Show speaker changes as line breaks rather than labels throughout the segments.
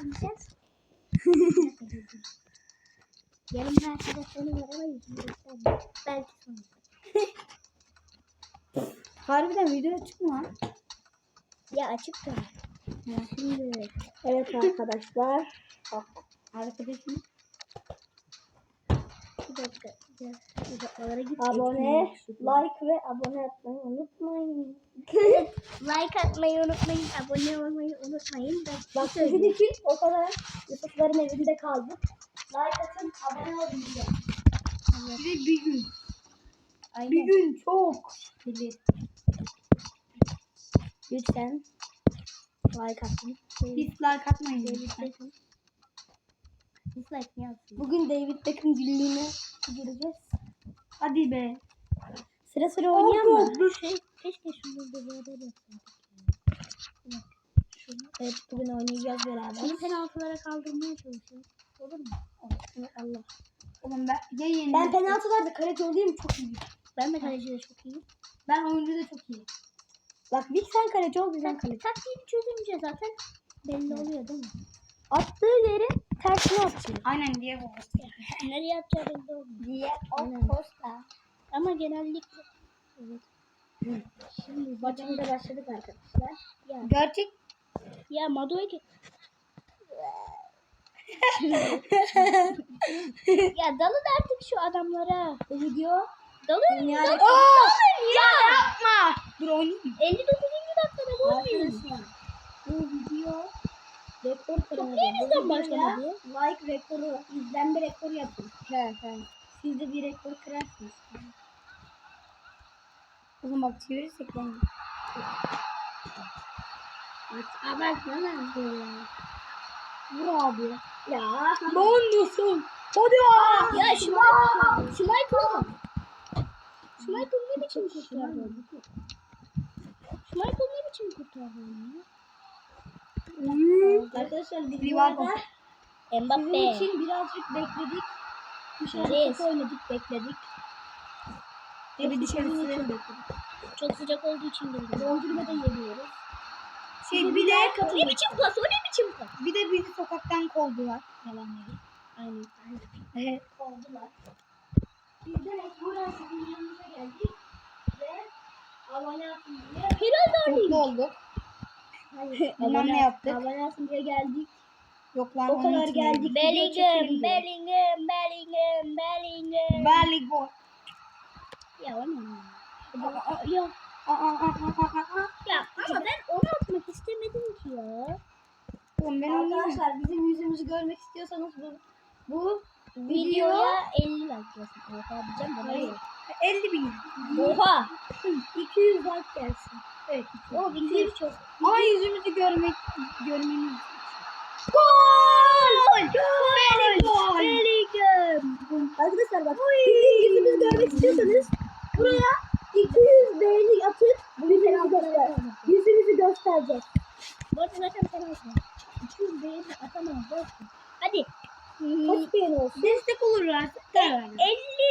oynayacağız. Yarın bir arkadaşlarım var ama göstermiyor. Belki sonra.
Harbiden video açık mı lan?
Ya açık da. Ya şimdi.
Evet arkadaşlar. Arkadaşım
Bir dakika. Ya, uzaklara git.
abone, like ve abone etmeyi unutmayın.
like atmayı unutmayın. Abone olmayı unutmayın. Ben
Bak dedi ki o kadar Yusufların evinde kaldık. Like atın, abone olun diye. Bir de bir gün.
Aynen.
Bir gün çok. Bilir. Lütfen like atın. Hiç like atmayın lütfen.
Dislike?
Bugün David Beckham günlüğüne gireceğiz. Hadi be. Sıra sıra oynayalım mı?
Şey, keşke şunu da böyle yapsaydık.
Evet bugün oynayacağız beraber.
Seni penaltılara kaldırmaya çalışıyorum. Olur mu?
Allah.
Oğlum ben ya yeni.
Ben penaltılarda kaleci olayım çok iyi.
Ben de kalecide çok iyiyim.
Ben oyuncu da çok iyi.
Bak bir sen kaleci ol bir ben kaleci.
taktiğini çözünce zaten belli oluyor değil mi?
Attığı yeri tersine atıyor.
Aynen diye bu.
Nereye atacağı belli olmuyor.
Diye
Aynen.
posta.
Ama genellikle evet. Şimdi
Maçımıza başladık arkadaşlar.
ya,
Gerçek
ya Mado'ya ki ya dalın artık şu adamlara.
Bu video
Dalın.
Dünya
dalın, dalın ya.
yapma. Dur oynayayım. mı?
59. dakikada gol muyuz?
Bu video rekor kırmadı.
elinizden başlamadı?
Like rekoru, izlenme rekoru yapın.
He he.
Siz de bir rekor kırarsınız.
O zaman bak çevirirsek ben.
Abartma lan. Vur abi. Ya.
Ne oynuyorsun? Hadi ya.
Ya Schmeichel. Schmeichel. Schmeichel ne biçim kurtardı? Schmeichel ne biçim kurtardı onu?
Arkadaşlar
Rivaldo.
videoda sizin
Mbappe.
için birazcık bekledik. Dışarıda oynadık bekledik.
Tabii
Sizin
dışarısı.
bekledik.
Çok sıcak olduğu için girdim.
Dondurma da yemiyoruz.
Şey bir de
Ne biçim pas? O ne biçim pas?
bir de bizi sokaktan kovdular. Yalan dedi.
Aynen.
Evet.
Oldular. Biz de mecburen sizin yanınıza geldik. Ve abone olsun diye.
Herhalde
olduk.
Hayır.
Bilmem ne yaptık.
Abone olsun diye geldik.
Yok lan
O
onun
kadar geldik.
Bellingham. Bellingham, Bellingham, Bellingham.
Gol.
Ya o ne? Aa, aa, Ya, ya ama ben onu atmak istemedim ki ya.
Oğlum ben.
Arkadaşlar bizim yüzümüzü görmek istiyorsanız bu bu video
Videoya 50 like yazın. Oha diyeceğim de hayır.
50 bin.
Oha.
200 like gelsin.
Evet.
O 200 çok.
Ama yüzümüzü görmek görmeniz.
Gol!
Gol!
Bellingham.
Arkadaşlar bak bizim yüzümüzü görmek istiyorsanız buraya 200 beğeni atıp yüzümüzü göster. Yüzümüzü göstereceğiz.
Sen atma. 200 beğeni atamam. ver. Hadi.
Kaç beğeni olsun?
Destek olurlar.
50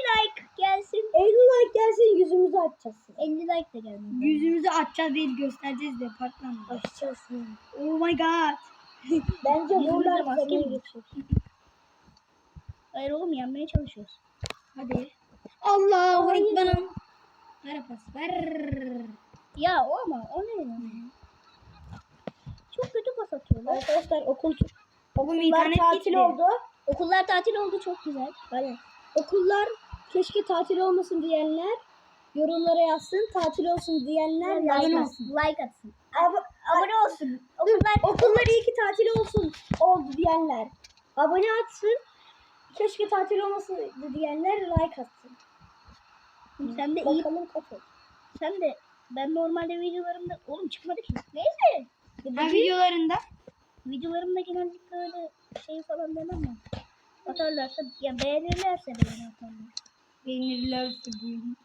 like gelsin.
50 like gelsin yüzümüzü açacağız.
50 like de gelmez.
Yüzümüzü açacağız değil göstereceğiz de patlamıyor.
Açacağız.
Oh my god.
Bence buralar
maske mi?
geçecek.
Hayır oğlum yenmeye çalışıyoruz.
Hadi. Allahu ekber. Ver pas ver.
Ya o ama o ne? Çok kötü pas atıyorlar.
Arkadaşlar okul okullar
internet
tatil
gitti.
oldu.
Okullar tatil oldu çok güzel.
Aynen. Okullar keşke tatil olmasın diyenler yorumlara yazsın. Tatil olsun diyenler
Like
yazmasın.
atsın. Like atsın.
Ab-
Abone olsun. Okullar
Okullar iyi ki tatil olsun oldu diyenler. Abone atsın. Keşke tatil olmasın diyenler like atsın.
sen de iyi.
Bakalım kaç oldu.
Sen de ben normalde videolarımda oğlum çıkmadı ki. Neyse.
Ha videolarında.
Videolarımda genellikle öyle şey falan demem ben. Atarlarsa ya beğenirlerse beğeni atarlar.
Beğenirlerse buyurun.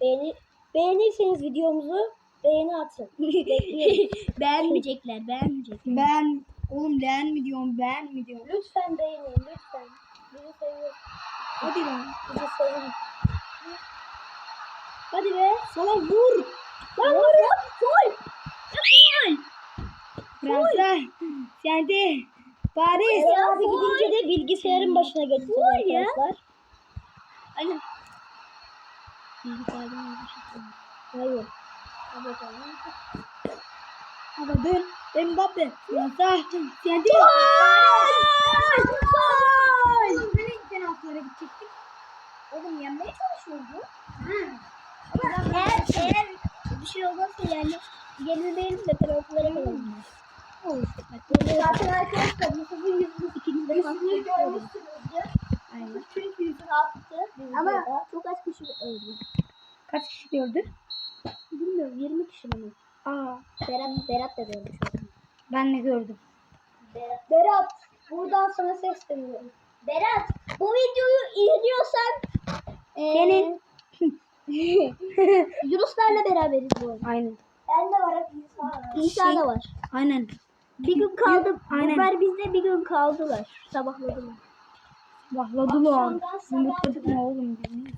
Beğeni, beğenirseniz videomuzu beğeni atın.
Beğenmeyecekler, beğenmeyecekler.
Ben oğlum beğen mi diyorum beğen mi diyorum.
lütfen beğenin lütfen. Bizi seviyoruz.
Hadi lan.
Bizi sevin. Hadi be.
Sana vur.
Lan vur ya. Gol.
Gol!
Fransa. Sende. Paris.
Efe abi gidince de bilgisayarın başına geçeceğiz arkadaşlar.
Aynen.
Bilgisayarın başına. Hayır.
Hava dön. Mbappe. Fransa. Sende.
Oğlum nereye penaltılara gidecektik? Oğlum yenmeye çalışıyordu. Ama eğer, eğer bir şey olmazsa yani yenilmeyelim de penaltılara kalalım. Olur. Zaten arkadaşlar Yusuf'un yüzünü ikinci defa görmüşsünüzdür.
Aynen.
Çünkü yüzünü attı. Ama çok az kişi öldü.
Kaç kişi gördü?
Bilmiyorum 20 kişi mi?
Aa.
Berat, Berat da görmüş.
Ben de gördüm.
Berat. Berat, buradan sana sesleniyorum. Berat, bu videoyu izliyorsan
Senin.
Yunuslarla beraberiz bu arada.
Aynen.
Ben de varım, İsa var. İsa
Şey-
da var.
Aynen.
Bir gün kaldı.
Aynen.
Bunlar bizde bir gün kaldılar. Sabahladılar.
Vahladılar.
Akşamdan sabaha
Unutmadık
kadar.
mı oğlum biz?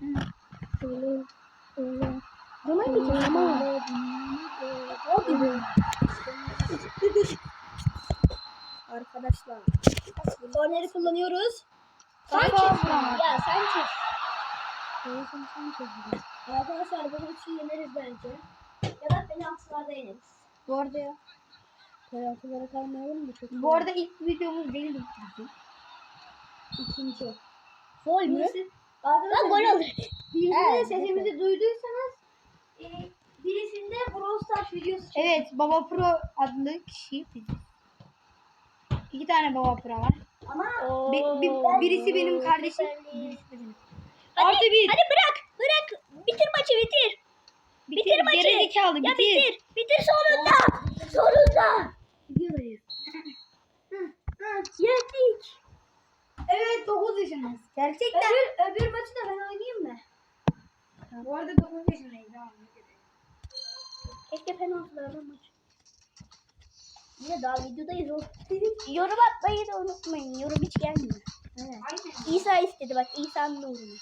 Zaman geçir. Zaman geçir. Zaman. O gibi. Arkadaşlar. Korneri kullanıyoruz. Sanchez. Ya Sanchez. Arkadaşlar bu maçı yeneriz bence. Ya da penaltılarda yeneriz.
Bu arada ya.
Penaltılara kalmayalım mı? Çok
Bu arada ilk videomuz değildi bizim.
ikinci. Gol mü? Arkadaşlar gol.
Birisinde
Evet,
sesimizi duyduysanız
e, birisinde Brawl Stars videosu çekti.
Evet Baba Pro adlı kişi biziz. İki tane Baba Pro var.
Ama
Bi- bi- birisi benim kardeşim. Birisi benim.
Hadi,
Artı bir.
Hadi bırak. Bırak. Bitir maçı bitir. Bitir, maçı.
Gerizekalı
Ya
bitir.
bitir. Bitir sonunda. Sonunda.
Gidiyoruz.
Yendik.
Evet 9 yaşındayız. Gerçekten.
Öbür, öbür maçı da ben oynayayım mı?
Bu arada 9 yaşındayız.
Keşke penaltılardan maç. Yine daha videodayız o. Yorum atmayı da unutmayın. Yorum hiç gelmiyor. Evet.
Aynen.
İsa istedi bak İsa'nın uğruna.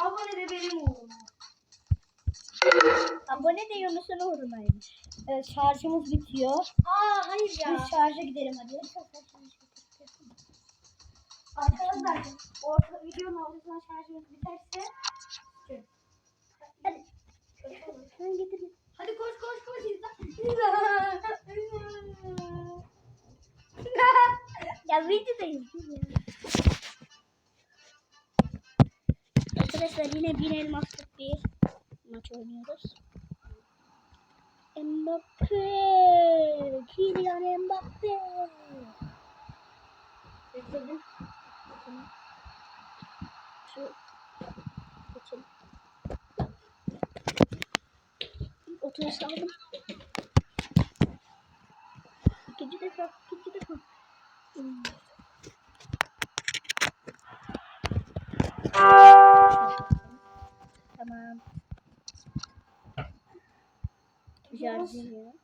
Abone de benim oğlum.
Abone de Yunus'un uğrunaymış. Evet şarjımız bitiyor.
Aa hayır
Biz şarja gidelim hadi. Arkadaşlar orta videonun ortasından şarjımız biterse Hadi. Şunu getirin.
Hadi koş koş koş
ya videodayız. Arkadaşlar yine bin elmaslık bir maç oynuyoruz. Mbappe, Kylian Mbappe. Geçelim. Otobüs aldım. İkinci defa, ikinci defa. Hmm.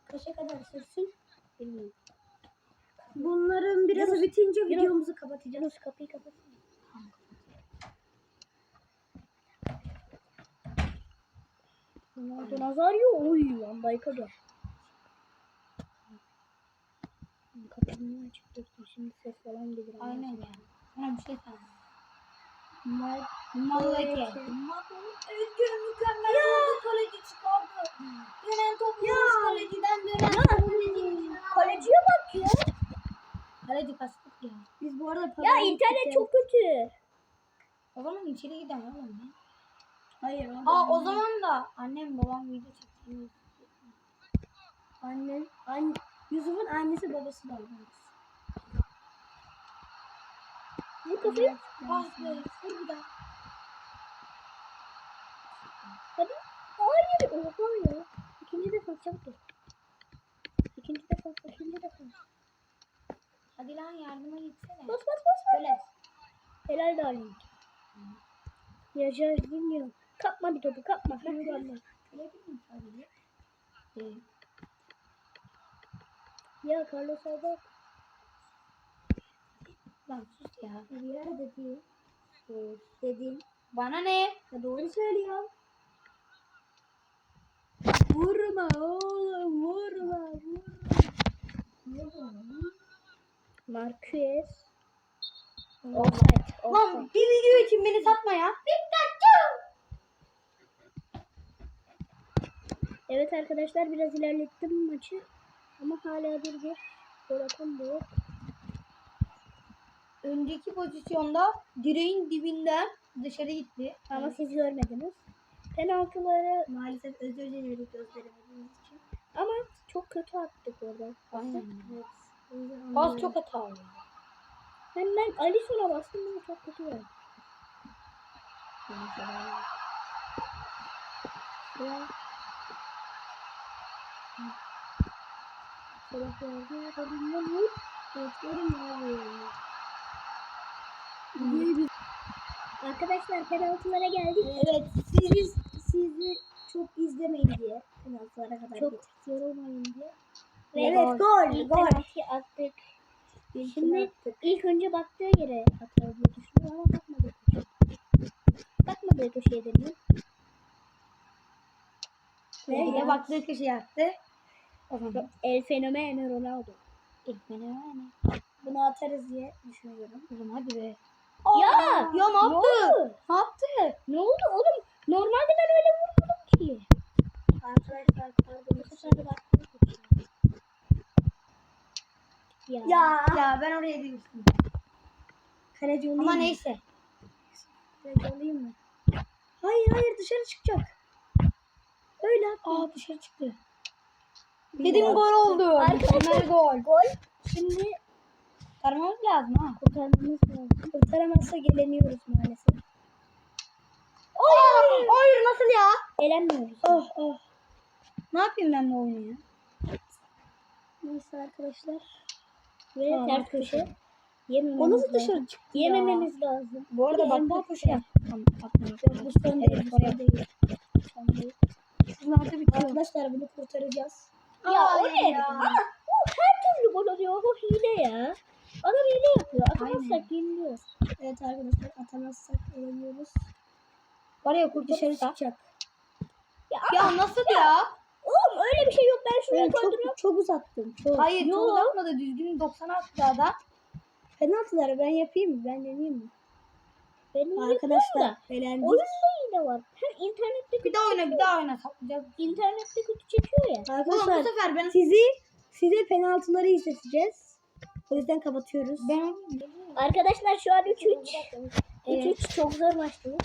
Kaça kadar sürsün? Bilmiyorum.
Bunların birazı bitince videomuzu kapatacağız.
Yunus kapıyı kapat. Ronaldo Nazario. Oy Dijk'a gel. Kapının açık dursun. Şimdi ses falan gelir.
Aynen ya. Sana bir şey söyleyeyim.
Mal.
Malaki. Ülke mükemmel oldu kaleci çıkardı. Dönen topu kaleciden dönen kaleci.
Kaleciye bak ya.
Kaleci kastık ya.
Biz bu arada Ya internet çok kötü.
O zaman içeri gidelim oğlum ya.
Hayır.
Aa o zaman da annem babam video çektiğini
Annen, an, Yusuf'un annesi babası da olmaz. Ne kafayı?
Ah be dur bir daha.
Hadi. Hayır. Oha ya. İkinci defa çabuk ol. İkinci defa. ikinci defa.
Hadi lan yardıma gitsene.
Bas bas bas.
Böyle.
Helal darling. Yaşar bilmiyorum. Kapma bir topu kapma. Kapma.
Sadece? Değil.
Ya Carlos Alba.
Lan sus ya.
Bir dedi. Sus dedin.
Bana ne?
Ya doğru söylüyor. Vurma oğlum vurma vurma. Marquez. Offside.
Lan bir video için beni satma ya.
Evet arkadaşlar biraz ilerlettim maçı. Ama hala bir bir gol atan yok.
Önceki pozisyonda direğin dibinden dışarı gitti.
Ama siz görmediniz. Penaltıları
Maalesef özür dilerim gösteremediğimiz için.
ama çok kötü attık orada.
Aynen.
Evet.
Pas çok hatalı.
Hem ben Alisson'a bastım ama çok kötü verdi. Ya. Sabah verdi. Kadınlar vur. Beklerim abi. Arkadaşlar penaltılara geldik.
Evet siz sizi çok izlemeyin diye penaltılara kadar
Çok yorulmayın diye.
Evet, gol, gol.
penaltıyı attık. Şimdi ilk önce baktığı yere atar diye düşündüm ama bakmadı. Bakmadığı köşeye dönüyor.
Bir de baktığı köşeye attı. O zaman
El fenomeno Ronaldo.
beni yani.
Bunu atarız diye düşünüyorum.
O zaman hadi be.
Ya!
Ya ne yaptı?
oldu?
Ne yaptı?
Ne oldu oğlum? Normalde ben öyle vurmadım ki. Ya.
Ya.
Ya ben oraya demiştim.
Kaleci olayım
Ama
mı?
neyse.
Kaleci olayım mı? Hayır hayır dışarı çıkacak. Öyle at.
Aa dışarı çıktı. Dedim gol oldu.
Arkadaşlar-
gol.
Gol. Şimdi
Kurtarmamız lazım ha.
kurtarmamız lazım.
Kurtaramazsa geleniyoruz maalesef.
Hayır, hayır nasıl ya?
Elenmiyoruz.
Oh oh. Ne yapayım ben bu oyunu ya?
Neyse arkadaşlar.
Ve
Tamam,
ters köşe. Yemememiz
O nasıl dışarı çıktı?
Yemememiz lazım.
Bu arada bak bu şey. Tamam,
bu son değil. Bu son değil. Son değil. Arkadaşlar bunu kurtaracağız.
Ya o
Hayır
ne?
ya.
Ama o her türlü gol oluyor. O hile ya. Adam hile yapıyor. Atamazsak yeniliyor.
Evet arkadaşlar atamazsak eleniyoruz.
Var ya kurt
Dışarı çıkacak.
Ya nasıl ya?
Oğlum öyle bir şey yok. Ben şuraya
Evet,
koydum.
çok, çok uzattım. Çok.
Hayır
Yo.
çok uzatmadı. Düzgün 90 attı adam.
Penaltıları ben yapayım mı? Ben deneyeyim mi?
Benim
Arkadaşlar elendik.
Oyunda hile var. Hem internette
Bir daha oyna bir daha oyna.
İnternette kötü çekiyor ya.
Oğlum bu
Arkadaşlar
sefer ben
sizi size penaltıları izleteceğiz. O yüzden kapatıyoruz.
ben
Arkadaşlar şu an 3-3.
Evet.
3-3 çok zor maçtı.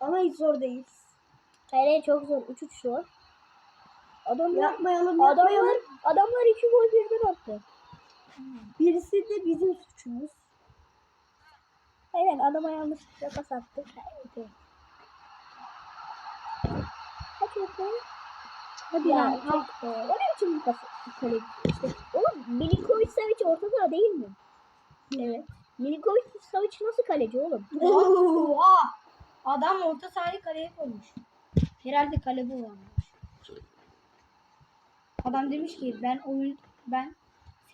Ama hiç zor değil.
Hayır çok zor. 3-3 zor. Adamlar,
Yapmayalım
adamlar,
yapmayalım.
adamlar 2 gol birden attı.
Birisi de bizim suçumuz.
Aynen adama yanlışlıkla pas attık. Kaç oldu?
Hadi
Ya,
lan.
çok-. O ne biçim bir pas? Kale işte. Oğlum Milinkovic Savic orta saha değil mi?
Evet.
Milinkovic Savic nasıl kaleci oğlum?
Oha. Adam orta sahayı kaleye koymuş. Herhalde kale bu varmış. Adam demiş ki ben oyun ben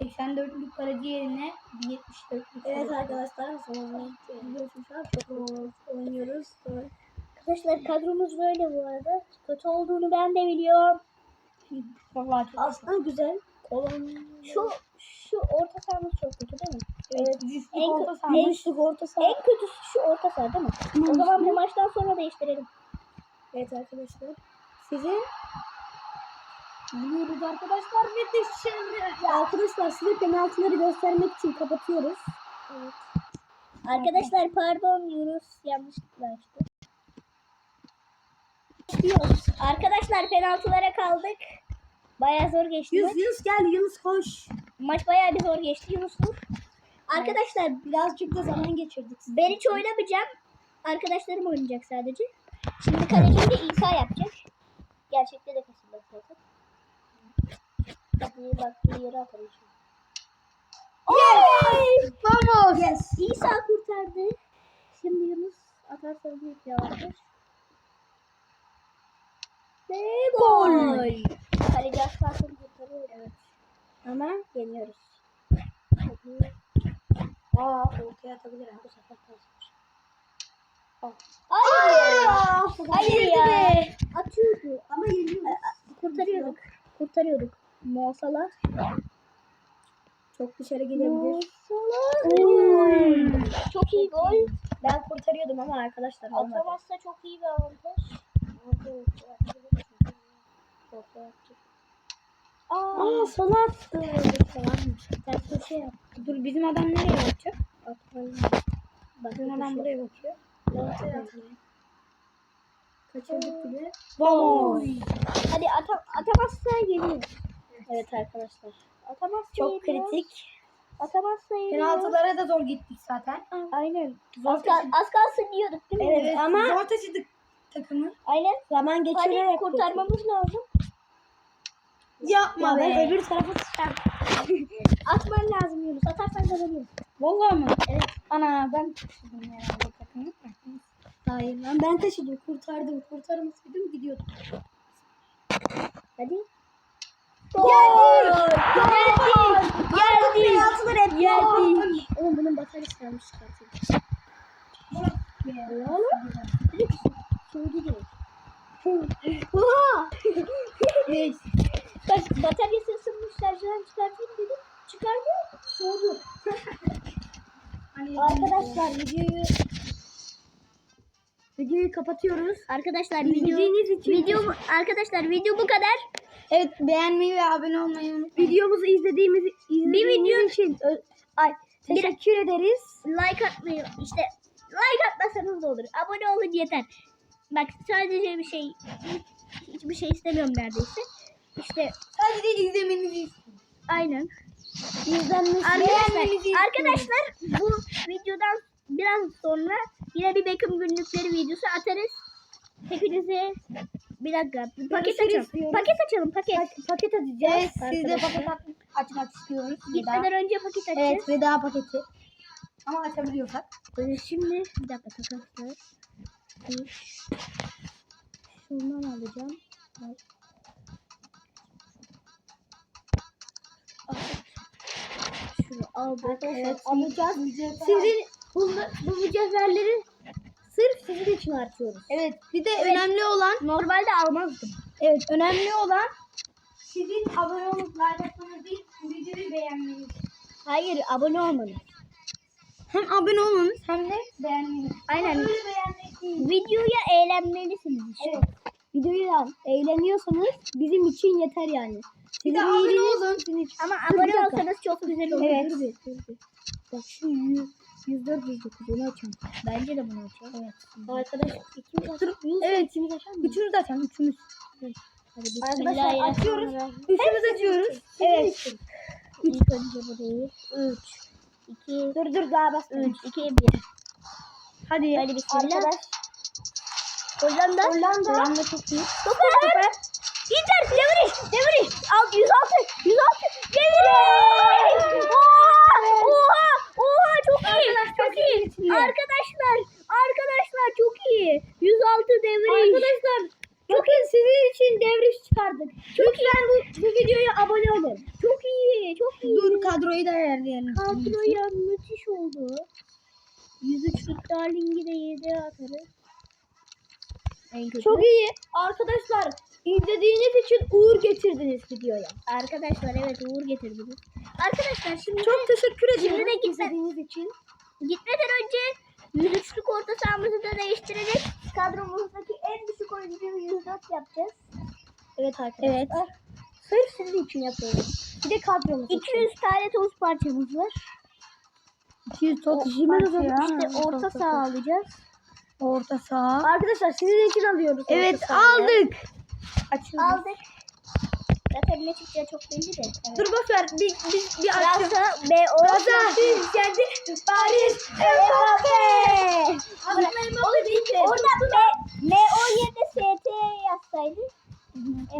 84'lük kaleci yerine 74'lük
Evet
kaleci-
arkadaşlar sonra biliyorsunuz şu an çok zor oynuyoruz.
Arkadaşlar kadromuz böyle bu arada. Kötü olduğunu ben de biliyorum.
Vallahi çok
Aslında güzel. Kolon.
Şu şu orta sahamız çok kötü değil mi?
Evet, düşük
En-
orta
En
saha.
üstlük orta saha.
En kötüsü şu orta saha değil mi? O zaman bu maçtan sonra değiştirelim.
Evet arkadaşlar. Sizin Biliyoruz arkadaşlar ve dışarı. Arkadaşlar size penaltıları göstermek için kapatıyoruz.
Evet. Arkadaşlar pardon Yunus yanlışlıkla açtı.
Başlıyoruz.
Arkadaşlar penaltılara kaldık. Bayağı zor geçti.
Yunus,
maç.
Yunus gel Yunus koş.
Maç bayağı bir zor geçti Yunus vur. Arkadaşlar
Birazcık da zaman geçirdik.
ben hiç oynamayacağım. Arkadaşlarım oynayacak sadece. Şimdi kaleciyi de İsa yapacak. Gerçekte de kasıldı zaten. Baktığı baktığı yere atarım şimdi.
Yes! Vamos!
Yes.
İsa kurtardı. Şimdi Yunus atarsa büyük avantaj. Ve gol. Kaleci aslan kurtarıyor. Evet.
Ama
Yeniyoruz.
Aa ortaya atabilir ha bu sefer kalsın.
Hayır Hayır ya.
be.
Atıyor bitiyordu.
Ama yeniyoruz.
Kurtarıyorduk. Kurtarıyorduk. Mosalar.
Çok dışarı gidebilir.
Oy. Çok iyi gol.
Ben kurtarıyordum ama arkadaşlar olmadı.
Atamazsa çok iyi bir avantaj. Aa,
Aa sola attı.
falanmış. Ters köşe yap.
Dur bizim adam nereye bakacak?
Atmayın. Bak
Bizim adam buraya bakıyor.
Ortaya atmayın. Kaçırdık gibi.
Vamos.
Hadi ata atamazsa geliyor. Evet arkadaşlar. Atamazsa
Çok
yeniyor.
kritik.
Atamazsa yeniyor.
Penaltılara da zor gittik zaten.
Aynen.
Zor
Az, kal- az kalsın diyorduk değil mi?
Evet, ama-
zor taşıdık takımı.
Aynen.
Zaman
Hadi
geçirerek
kurtarmamız lazım.
Yapma
Ya ben
be.
öbür tarafa sıçacağım. Atman lazım Yunus. Atarsan kazanıyorsun.
Vallahi mı? Evet. Ana ben taşıdım herhalde takımı.
Hayır lan ben taşıdım kurtardım. Kurtarmasaydım gidiyordum.
Hadi.
Geldi.
Geldi. Geldi.
Penaltılar hep
Geldi. Oğlum bunun bataryası kalmış çıkartayım. Ya oğlum. Soğudu direkt. Oha.
Neyse.
Bak bataryası ısınmış şarjdan çıkartayım dedim. Çıkardı. Soğudu. Arkadaşlar videoyu
Videoyu kapatıyoruz.
Arkadaşlar video
İzlediğiniz için
video bu- arkadaşlar video bu kadar.
Evet beğenmeyi ve abone olmayı unutmayın.
Videomuzu izlediğimiz izlediğiniz
video-
için ö- ay teşekkür ederiz.
Like atmayı işte like atmasanız da olur. Abone olun yeter. Bak sadece bir şey hiçbir şey istemiyorum neredeyse. İşte
Sadece izlemenizi istiyorum.
aynen.
İzlenmesi
Arkadaşlar, arkadaşlar bu videodan biraz sonra yine bir Beckham günlükleri videosu atarız. Hepinize bir dakika bir paket
Görüşürüz
açalım.
diyoruz.
Paket açalım paket.
paket
Evet
atacağız.
siz de
arkadaşlar.
paket at- açmak istiyoruz.
Gitmeden önce paket açacağız.
Evet veda paketi. Ama açabiliyorsak.
Ee, şimdi bir dakika takaslar. Bir. Şundan alacağım. Bak. Al. Şunu aldık.
Evet,
alacağız.
Sizin
bu, bu mücevherleri sırf sizin için artıyoruz.
Evet bir de
Evet.
önemli olan
Normalde almazdım.
evet önemli olan sizin abone olup like atmanız değil videoyu beğenmeniz.
Hayır abone olmanız.
Hem abone olmanız hem de beğenmeniz.
Aynen. Videoya eğlenmelisiniz işte.
Evet.
Videoya eğleniyorsanız bizim için yeter yani.
Bir de abone olun.
Ama
Dur, bir
abone olsanız çok güzel olur.
Evet.
Dur bir, dur bir. Bak şu 100, 104, 109 onu açalım. Bence de bunu açalım. Evet. Arkadaş ikimiz açalım.
Evet.
ikimiz açalım?
Üçümüz açalım üçümüz.
Hadi
Arkadaşlar açıyoruz. Üçümüz açıyoruz. Evet.
İlk önce bu değil. 3, 2,
dur dur daha bas.
3, 2, 1.
Hadi.
Hadi bismillah.
Arkadaş.
Hollanda.
Hollanda.
Hollanda çok iyi. Süper. Süper. Inter. Devriş. Devriş. Al 106. 106. Devriş. Oha. Oha. Oha çok iyi. Çok iyi. Arkadaşlar. Arkadaşlar çok iyi. 106 devriş.
Arkadaşlar bakın sizin için devriş çıkardık. Lütfen bu, bu videoya abone olun.
Çok iyi. Çok iyi.
Dur kadroyu da ayarlayalım.
Kadroya müthiş oldu. 103'lük Darling'i de 7'ye atarız. En kötü.
Çok iyi. Arkadaşlar izlediğiniz için uğur getirdiniz videoya.
Arkadaşlar evet Uğur getirdiniz. Arkadaşlar şimdi
Çok teşekkür ederim.
Şimdi de
izlediğiniz için.
gitmeden önce 103'lük orta sahamızı da değiştirerek kadromuzdaki en düşük oyuncuyu 104 yapacağız. Evet arkadaşlar.
Evet.
Sırf sizin için yapıyoruz.
Bir de kadromuz.
200 tane toz parçamız var.
200 top
Jimen o zaman
İşte orta saha alacağız.
Orta saha.
Arkadaşlar sizin için alıyoruz.
Evet aldık. Açıldı.
Aldık. Zaten ne çıkacağı çok belli de. Evet.
Dur boş ver. Bir, bir, bir açacağım.
Fransa, B.O.
Gaza, kendi Paris, Mbappe.
Oğlum ilk orada M, M17 ST yazsaydı.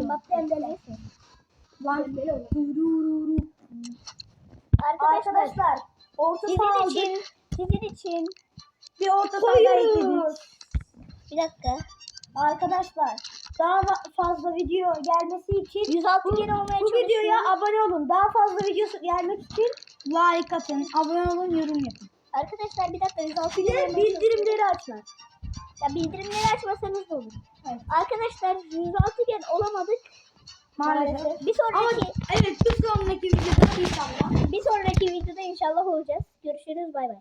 Mbappe Dembele. Arkadaşlar,
Arkadaşlar orta saha aldık.
sizin için
Bir orta sahaya ekledik.
Koyuyoruz.
bir dakika.
Arkadaşlar daha fa- fazla video gelmesi için
106 kere olmaya
bu videoya abone olun. Daha fazla videosu gelmek için
Like atın, abone olun, yorum yapın.
Arkadaşlar bir dakika 106
bir
kere
bildirimleri açın.
Ya bildirimleri açmasanız da olur.
Evet.
Arkadaşlar 106 gen olamadık.
Maalesef.
Bir sonraki
Ama evet bir sonraki videoda inşallah.
bir sonraki videoda inşallah olacağız. Görüşürüz bay bay.